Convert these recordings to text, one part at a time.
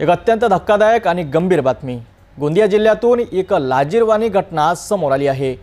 एक अत्यंत धक्कादायक आणि गंभीर बातमी. गोंदिया जिल्ह्यातून एक लाजीरवाणी घटना समोर आली आहे.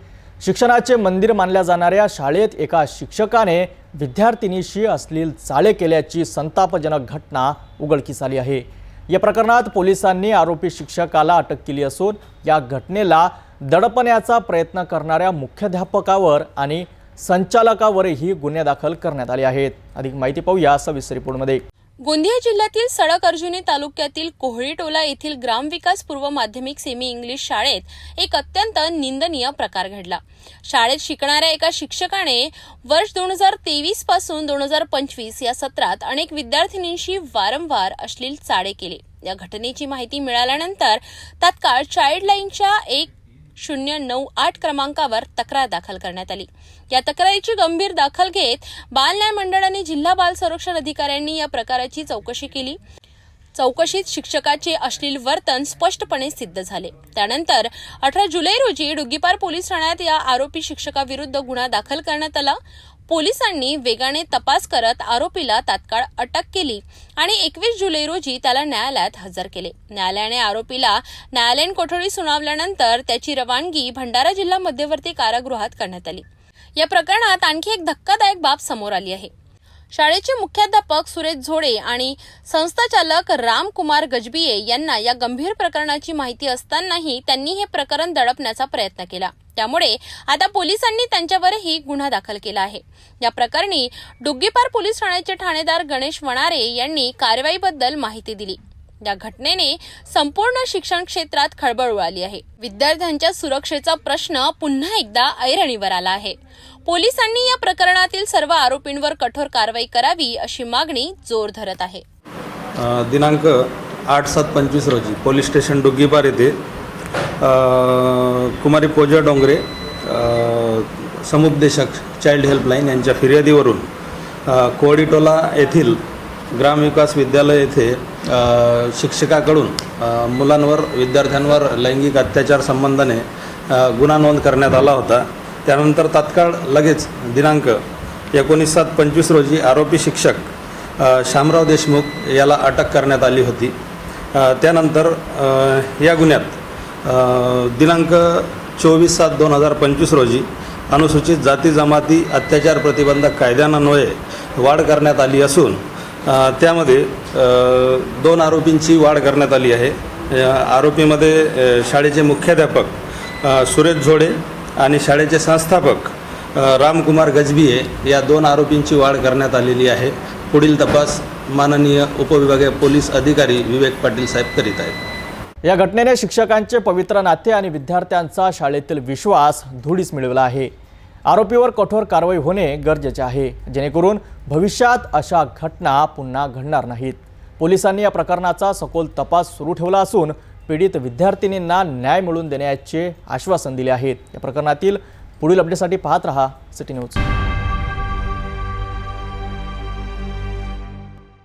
शिक्षणाचे मंदिर मानल्या जाणाऱ्या शाळेत एका शिक्षकाने विद्यार्थिनीशी अश्लील चाळे केल्याची संतापजनक घटना उघडकीस आली आहे. या प्रकरणात पोलिसांनी आरोपी शिक्षकाला अटक केली असून या घटनेला दडपण्याचा प्रयत्न करणाऱ्या मुख्याध्यापकावर आणि संचालकावरही गुन्हे दाखल करण्यात आले आहेत. अधिक माहिती पाहूया सविस्तर रिपोर्टमध्ये. गोंदिया जिल्ह्यातील सडक अर्जुनी तालुक्यातील कोहळी टोला येथील ग्रामविकास पूर्व माध्यमिक सेमी इंग्लिश शाळेत एक अत्यंत निंदनीय प्रकार घडला. शाळेत शिकणाऱ्या एका शिक्षकाने वर्ष दोन हजार तेवीसपासून दोन हजार पंचवीस या सत्रात अनेक विद्यार्थिनींशी वारंवार अश्लील चाळे केले. या घटनेची माहिती मिळाल्यानंतर तात्काळ चाइल्ड लाईनच्या एक शून्य नऊ आठ क्रमांकावर तक्रार दाखल करण्यात आली. या तक्रारीची गंभीर दाखल घेत बाल न्याय मंडळ आणि जिल्हा बाल संरक्षण अधिकाऱ्यांनी या प्रकाराची चौकशी केली. चौकशीत शिक्षकाचे अश्लील वर्तन स्पष्टपणे सिद्ध झाले. त्यानंतर अठरा जुलै रोजी डुग्गीपार पोलीस ठाण्यात या आरोपी शिक्षकाविरुद्ध गुन्हा दाखल करण्यात आला. पोलिसांनी वेगाने तपास करत आरोपीला तात्काळ अटक केली आणि एकवीस जुलै रोजी त्याला न्यायालयात हजर केले. न्यायालयाने आरोपीला न्यायालयीन कोठडी सुनावल्यानंतर त्याची रवानगी भंडारा जिल्हा मध्यवर्ती कारागृहात करण्यात आली. या प्रकरणात आणखी एक धक्कादायक बाब समोर आली आहे. शाळेचे मुख्याध्यापक सुरेश झोडे आणि संस्थाचालक रामकुमार गजबिये यांना या गंभीर प्रकरणाची माहिती असतानाही त्यांनी हे प्रकरण दडपण्याचा प्रयत्न केला. त्यामुळे आता पोलिसांनी त्यांच्यावरही गुन्हा दाखल केला आहे. या प्रकरणी डुग्गीपार पोलीस ठाण्याचे ठाणेदार गणेश वणारे यांनी कारवाईबद्दल माहिती दिली. या घटनेने संपूर्ण शिक्षण क्षेत्रात खळबळ उडाली आहे. विद्यार्थ्यांच्या सुरक्षेचा प्रश्न पुन्हा एकदा ऐरणीवर आला आहे. पोलिसांनी या प्रकरणातील सर्व आरोपींवर कठोर कारवाई करावी अशी मागणी जोर धरत आहे. दिनांक आठ सात पंचवीस रोजी पोलीस स्टेशन डुग्गीपार येथे कुमारी पूजा डोंगरे समुपदेशक चाइल्ड हेल्पलाईन यांच्या फिर्यादीवरून अ, येथील ग्रामविकास विद्यालय येथे शिक्षकाकडून मुलांवर विद्यार्थ्यांवर लैंगिक अत्याचार संबंधाने गुन्हा नोंद करण्यात आला होता. त्यानंतर तात्काळ लगेच दिनांक एकोणीस सात पंचवीस रोजी आरोपी शिक्षक शामराव देशमुख याला अटक करण्यात आली होती. त्यानंतर या गुन्ह्यात दिनांक चोवीस सात दोन हजार पंचवीस रोजी अनुसूचित जाती जमाती अत्याचार प्रतिबंधक कायद्यान्वये वाढ करण्यात आली असून त्यामध्ये दोन आरोपींची वाढ करण्यात आली आहे. या आरोपीमध्ये शाळेचे मुख्याध्यापक सुरेश झोडे आणि शाळेचे संस्थापक रामकुमार गजबिये या दोन आरोपींची वाढ करण्यात आलेली आहे. पुढील तपास माननीय उपविभागीय पोलीस अधिकारी विवेक पाटील साहेब करीत आहेत. या घटनेने शिक्षकांचे पवित्र नाते आणि विद्यार्थ्यांचा शाळेतील विश्वास धुडीस मिळवला आहे. आरोपीवर कठोर कारवाई होणे गरजेचे आहे. जेणेकरून भविष्यात अशा घटना पुन्हा घडणार नाहीत. पोलिसांनी या प्रकरणाचा सखोल तपास सुरू ठेवला असून पीडित विद्यार्थिनींना न्याय मिळवून देण्याचे आश्वासन दिले आहेत. या प्रकरणातील पुढील अपडेटसाठी पाहत रहा सिटी न्यूज.